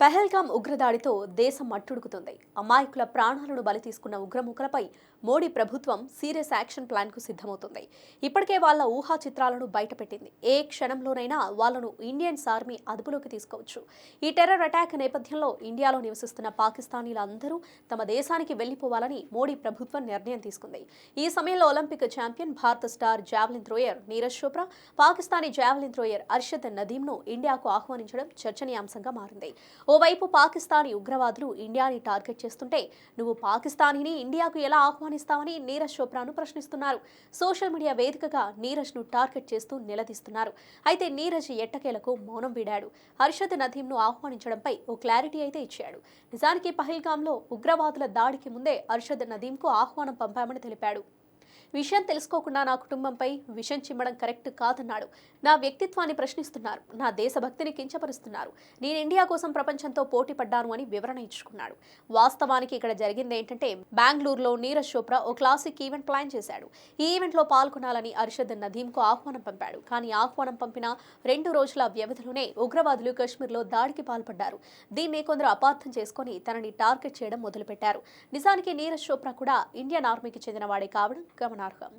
పెహల్గాం ఉగ్రదాడితో దేశం అట్టుడుకుతుంది. అమాయకుల ప్రాణాలను బలి తీసుకున్న ఉగ్రముఖలపై మోడీ ప్రభుత్వం సీరియస్ యాక్షన్ ప్లాన్కు సిద్ధమవుతుంది. ఇప్పటికే వాళ్ళ ఊహా చిత్రాలను బయటపెట్టింది. ఏ క్షణంలోనైనా వాళ్ళను ఇండియన్స్ ఆర్మీ అదుపులోకి తీసుకోవచ్చు. ఈ టెర్రర్ అటాక్ నేపథ్యంలో ఇండియాలో నివసిస్తున్న పాకిస్తానీలందరూ తమ దేశానికి వెళ్ళిపోవాలని మోడీ ప్రభుత్వం నిర్ణయం తీసుకుంది. ఈ సమయంలో ఒలింపిక్ ఛాంపియన్ భారత star javelin thrower Neeraj Chopra Pakistani javelin thrower Arshad నదీంను ఇండియాకు ఆహ్వానించడం చర్చనీయాంశంగా మారింది. ఓవైపు పాకిస్తానీ ఉగ్రవాదులు ఇండియాని టార్గెట్ చేస్తుంటే నువ్వు పాకిస్తానీని ఇండియాకు ఎలా ఆహ్వానిస్తావని నీరజ్ చోప్రాను ప్రశ్నిస్తున్నారు. సోషల్ మీడియా వేదికగా నీరజ్ను టార్గెట్ చేస్తూ నిలదీస్తున్నారు. అయితే నీరజ్ ఎట్టకేలకు మౌనం వీడాడు. హర్షద్ నదీంను ఆహ్వానించడంపై ఓ క్లారిటీ అయితే ఇచ్చాడు. నిజానికి పహల్గాంలో ఉగ్రవాదుల దాడికి ముందే అర్షద్ నదీంకు ఆహ్వానం పంపామని తెలిపాడు. విషయం తెలుసుకోకుండా నా కుటుంబంపై విషం చిమ్మడం కరెక్ట్ కాదన్నాడు. నా వ్యక్తిత్వాన్ని ప్రశ్నిస్తున్నారు. నా దేశభక్తిని కించపరుస్తున్నారు. నేను ఇండియా కోసం ప్రపంచంతో పోటీ పడ్డాను అని వివరణ ఇచ్చుకున్నాడు. వాస్తవానికి ఇక్కడ జరిగింది ఏంటంటే బెంగళూరులో నీరజ్ చోప్రా ఓ క్లాసిక్ ఈవెంట్ ప్లాన్ చేశాడు. ఈ ఈవెంట్లో పాల్గొనాలని అర్షద్ నదీంకు ఆహ్వానం పంపాడు. కానీ ఆహ్వానం పంపిన రెండు రోజుల వ్యవధిలోనే ఉగ్రవాదులు కశ్మీర్లో దాడికి పాల్పడ్డారు. దీన్ని కొందరు అపార్థం చేసుకొని తనని టార్గెట్ చేయడం మొదలుపెట్టారు. నిజానికి నీరజ్ చోప్రా కూడా ఇండియన్ ఆర్మీకి చెందినవాడే కావడం கவனார்ஹம்